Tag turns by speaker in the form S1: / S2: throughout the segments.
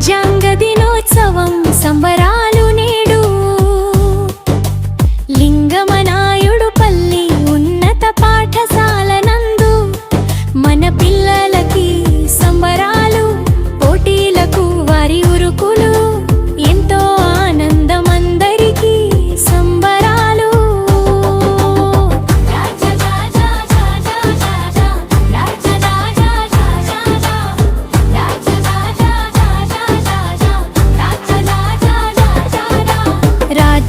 S1: రాజ్యాంగ దినోత్సవం సంబరాలు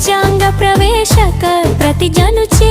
S1: రాజ్యాంగ ప్రవేశక ప్రతి జనుచే